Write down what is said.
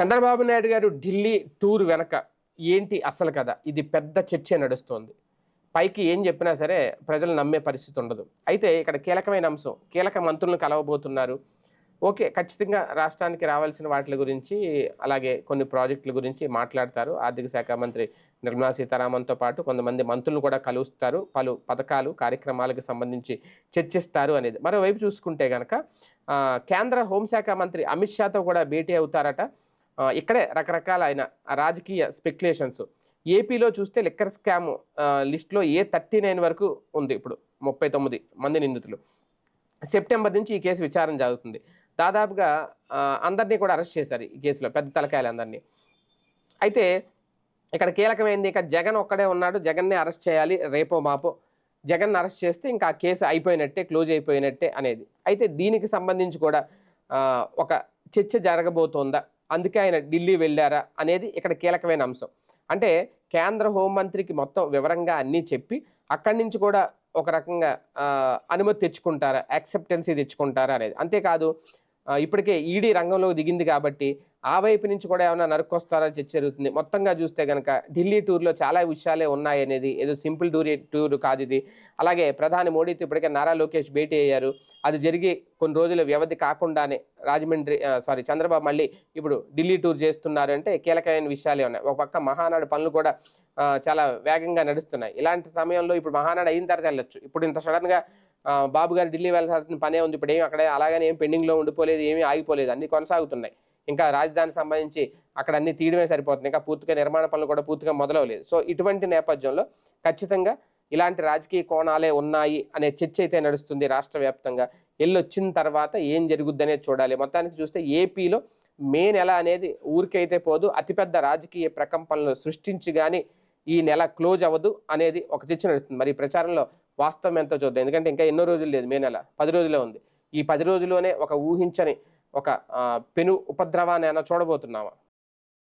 చంద్రబాబు నాయుడు గారు ఢిల్లీ టూర్ వెనక ఏంటి అసలు కదా ఇది పెద్ద చర్చ నడుస్తోంది. పైకి ఏం చెప్పినా సరే ప్రజలు నమ్మే పరిస్థితి ఉండదు. అయితే ఇక్కడ కీలకమైన అంశం కీలక మంత్రులను కలవబోతున్నారు. ఓకే ఖచ్చితంగా రాష్ట్రానికి రావాల్సిన వాటి గురించి అలాగే కొన్ని ప్రాజెక్టుల గురించి మాట్లాడతారు. ఆర్థిక శాఖ మంత్రి నిర్మలా సీతారామన్తో పాటు కొంతమంది మంత్రులను కూడా కలుస్తారు. పలు పథకాలు కార్యక్రమాలకు సంబంధించి చర్చిస్తారు అనేది. మరోవైపు చూసుకుంటే కనుక కేంద్ర హోంశాఖ మంత్రి అమిత్ షాతో కూడా భేటీ అవుతారట. ఇక్కడే రకరకాల ఆయన రాజకీయ స్పెక్యులేషన్స్. ఏపీలో చూస్తే లిక్కర్ స్కామ్ లిస్ట్లో ఏ థర్టీ నైన్ వరకు ఉంది ఇప్పుడు ముప్పై తొమ్మిది మంది నిందితులు. సెప్టెంబర్ నుంచి ఈ కేసు విచారణ జరుగుతుంది. దాదాపుగా అందరినీ కూడా అరెస్ట్ చేశారు ఈ కేసులో పెద్ద తలకాయలు అందరినీ. అయితే ఇక్కడ కీలకమైంది ఇక జగన్ ఒక్కడే ఉన్నాడు జగన్నే అరెస్ట్ చేయాలి రేపో మాపో. జగన్ అరెస్ట్ చేస్తే ఇంకా ఆ కేసు అయిపోయినట్టే క్లోజ్ అయిపోయినట్టే అనేది. అయితే దీనికి సంబంధించి కూడా ఒక చర్చ జరగబోతోందా? అందుకే ఆయన ఢిల్లీ వెళ్ళారా అనేది ఇక్కడ కీలకమైన అంశం. అంటే కేంద్ర హోంమంత్రికి మొత్తం వివరంగా అన్నీ చెప్పి అక్కడి నుంచి కూడా ఒక రకంగా అనుమతి తెచ్చుకుంటారా యాక్సెప్టెన్సీ తెచ్చుకుంటారా అనేది. అంతేకాదు ఇప్పటికే ఈడీ రంగంలోకి దిగింది కాబట్టి ఆ వైపు నుంచి కూడా ఏమైనా నరుక్కొస్తారా చర్చ జరుగుతుంది. మొత్తంగా చూస్తే కనుక ఢిల్లీ టూర్లో చాలా విషయాలే ఉన్నాయి అనేది ఏదో సింపుల్ టూర్ టూర్ కాదు ఇది. అలాగే ప్రధాని మోడీతో ఇప్పటికే నారా లోకేష్ భేటీ అయ్యారు. అది జరిగి కొన్ని రోజుల వ్యవధి కాకుండానే రాజమండ్రి సారీ చంద్రబాబు మళ్ళీ ఇప్పుడు ఢిల్లీ టూర్ చేస్తున్నారు అంటే కీలకమైన విషయాలే ఉన్నాయి. ఒక పక్క మహానాడు పనులు కూడా చాలా వేగంగా నడుస్తున్నాయి. ఇలాంటి సమయంలో ఇప్పుడు మహానాడు అయిన తర్వాత వెళ్ళొచ్చు. ఇప్పుడు ఇంత సడన్గా బాబు గారు ఢిల్లీ వెళ్ళాల్సిన పనే ఉంది. ఇప్పుడు ఏం అక్కడ అలాగనే ఏం పెండింగ్లో ఉండిపోలేదు ఏమీ ఆగిపోలేదు. అన్ని కొనసాగుతున్నాయి. ఇంకా రాజధానికి సంబంధించి అక్కడ అన్ని తీయడమే సరిపోతుంది. ఇంకా పూర్తిగా నిర్మాణ పనులు కూడా పూర్తిగా మొదలవలేదు. సో ఇటువంటి నేపథ్యంలో ఖచ్చితంగా ఇలాంటి రాజకీయ కోణాలే ఉన్నాయి అనే చర్చ అయితే నడుస్తుంది రాష్ట్ర వ్యాప్తంగా. వెళ్ళొచ్చిన తర్వాత ఏం జరుగుద్ది అనేది చూడాలి. మొత్తానికి చూస్తే ఏపీలో మే నెల అనేది ఊరికైతే పోదు. అతిపెద్ద రాజకీయ ప్రకంపనలు సృష్టించి కానీ ఈ నెల క్లోజ్ అవ్వదు అనేది ఒక చర్చ నడుస్తుంది. మరి ప్రచారంలో వాస్తవం ఎంతో చూద్దాం. ఎందుకంటే ఇంకా ఎన్నో రోజులు లేదు మే నెల. పది రోజులే ఉంది. ఈ పది రోజుల్లోనే ఒక ఊహించని ఒక ఆ, పెను ఉపద్రవాన్ని అయినా చూడబోతున్నామా